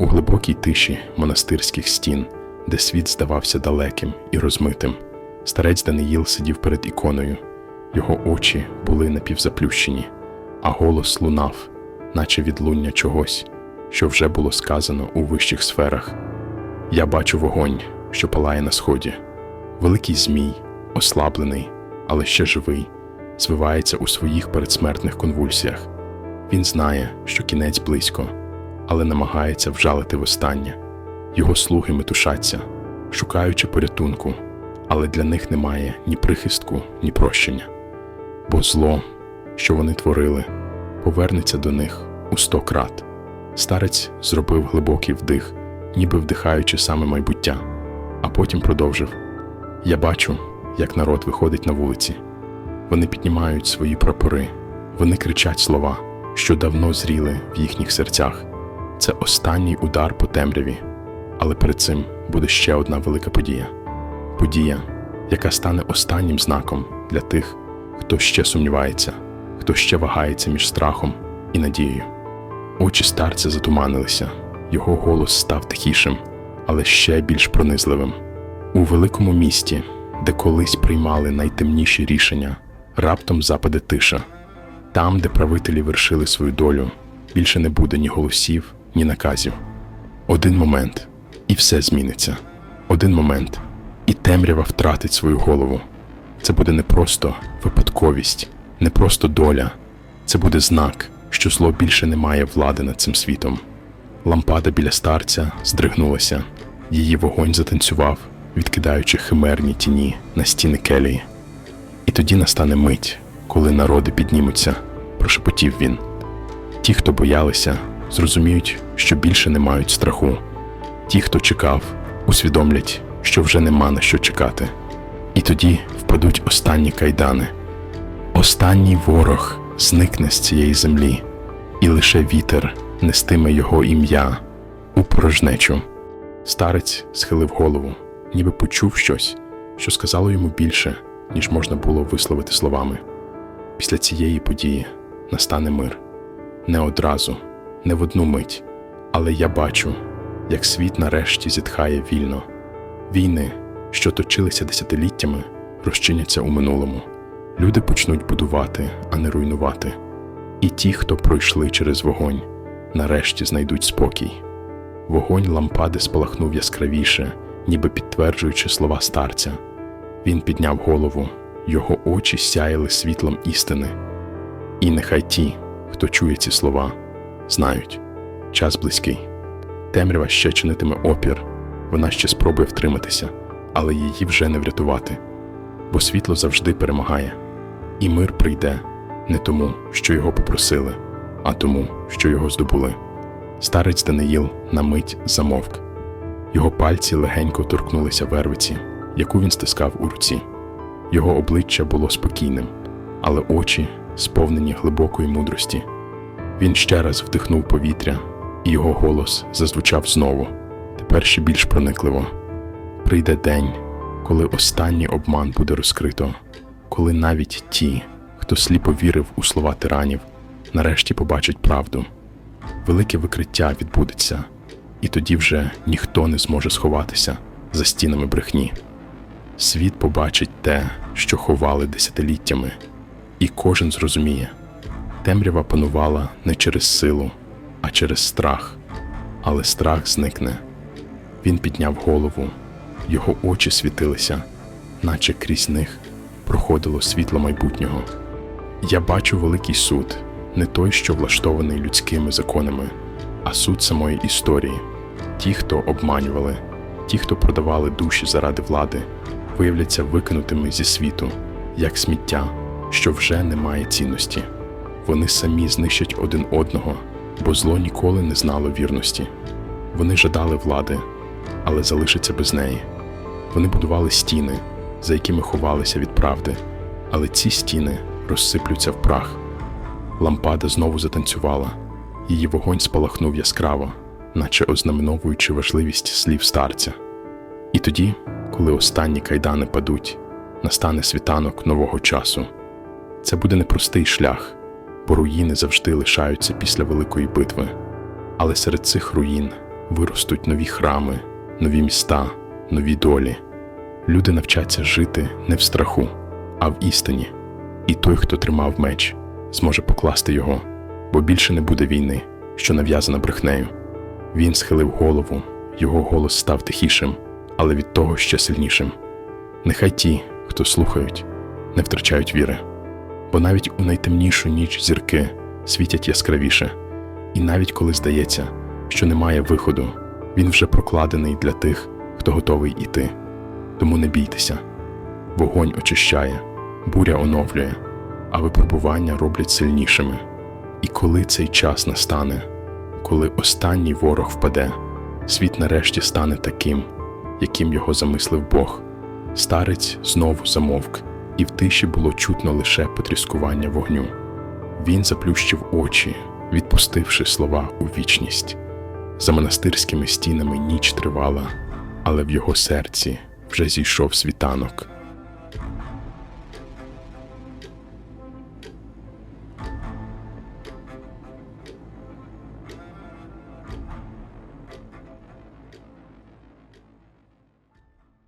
У глибокій тиші монастирських стін, де світ здавався далеким і розмитим, старець Даниїл сидів перед іконою. Його очі були напівзаплющені, а голос лунав, наче відлуння чогось, що вже було сказано у вищих сферах. Я бачу вогонь, що палає на сході. Великий змій, ослаблений, але ще живий, звивається у своїх передсмертних конвульсіях. Він знає, що кінець близько, але намагається вжалити востаннє. Його слуги метушаться, шукаючи порятунку, але для них немає ні прихистку, ні прощення. Бо зло, що вони творили, повернеться до них у сто крат. Старець зробив глибокий вдих, ніби вдихаючи саме майбуття, а потім продовжив: Я бачу, як народ виходить на вулиці. Вони піднімають свої прапори, вони кричать слова, що давно зріли в їхніх серцях. Це останній удар по темряві, але перед цим буде ще одна велика подія подія, яка стане останнім знаком для тих, хто ще сумнівається, хто ще вагається між страхом і надією. Очі старця затуманилися, його голос став тихішим, але ще більш пронизливим. У великому місті, де колись приймали найтемніші рішення, раптом западе тиша. Там, де правителі вершили свою долю, більше не буде ні голосів, ні наказів. Один момент, і все зміниться. Один момент, і темрява втратить свою голову. Це буде не просто випадковість, не просто доля, це буде знак, що зло більше не має влади над цим світом. Лампада біля старця здригнулася, її вогонь затанцював, відкидаючи химерні тіні на стіни келії. І тоді настане мить, коли народи піднімуться, прошепотів він. Ті, хто боялися, зрозуміють, що більше не мають страху. Ті, хто чекав, усвідомлять, що вже нема на що чекати. І тоді впадуть останні кайдани. Останній ворог зникне з цієї землі, і лише вітер нестиме його ім'я у порожнечу. Старець схилив голову, ніби почув щось, що сказало йому більше, ніж можна було висловити словами. Після цієї події настане мир. Не одразу, не в одну мить, але я бачу, як світ нарешті зітхає вільно. Війни, що точилися десятиліттями, розчиняться у минулому. Люди почнуть будувати, а не руйнувати. І ті, хто пройшли через вогонь, нарешті знайдуть спокій. Вогонь лампади спалахнув яскравіше, ніби підтверджуючи слова старця. Він підняв голову, його очі сяяли світлом істини. І нехай ті, хто чує ці слова, знають час близький. Темрява ще чинитиме опір, вона ще спробує втриматися, але її вже не врятувати, бо світло завжди перемагає, і мир прийде не тому, що його попросили, а тому, що його здобули. Старець Даниїл на мить замовк. Його пальці легенько торкнулися вервиці, яку він стискав у руці. Його обличчя було спокійним, але очі сповнені глибокої мудрості. Він ще раз вдихнув повітря, і його голос зазвучав знову, тепер ще більш проникливо. Прийде день, коли останній обман буде розкрито, коли навіть ті, хто сліпо вірив у слова тиранів, нарешті побачать правду. Велике викриття відбудеться, і тоді вже ніхто не зможе сховатися за стінами брехні. Світ побачить те, що ховали десятиліттями, і кожен зрозуміє, темрява панувала не через силу, а через страх, але страх зникне. Він підняв голову, його очі світилися, наче крізь них проходило світло майбутнього. Я бачу великий суд, не той, що влаштований людськими законами, а суд самої історії. Ті, хто обманювали, ті, хто продавали душі заради влади, виявляться викинутими зі світу, як сміття, що вже не має цінності. Вони самі знищать один одного, бо зло ніколи не знало вірності. Вони жадали влади, але залишаться без неї. Вони будували стіни, за якими ховалися від правди, але ці стіни розсиплються в прах. Лампада знову затанцювала, її вогонь спалахнув яскраво, наче ознаменовуючи важливість слів старця. І тоді, коли останні кайдани падуть, настане світанок нового часу. Це буде непростий шлях, бо руїни завжди лишаються після великої битви. Але серед цих руїн виростуть нові храми, нові міста, нові долі. Люди навчаться жити не в страху, а в істині. І той, хто тримав меч, зможе покласти його, бо більше не буде війни, що нав'язана брехнею. Він схилив голову, його голос став тихішим, але від того ще сильнішим. Нехай ті, хто слухають, не втрачають віри, бо навіть у найтемнішу ніч зірки світять яскравіше, і навіть коли здається, що немає виходу, він вже прокладений для тих, хто готовий іти. Тому не бійтеся, вогонь очищає, буря оновлює, а випробування роблять сильнішими. І коли цей час настане, коли останній ворог впаде, світ нарешті стане таким, яким його замислив Бог. Старець знову замовк, і в тиші було чутно лише потріскування вогню. Він заплющив очі, відпустивши слова у вічність. За монастирськими стінами ніч тривала, але в його серці вже зійшов світанок.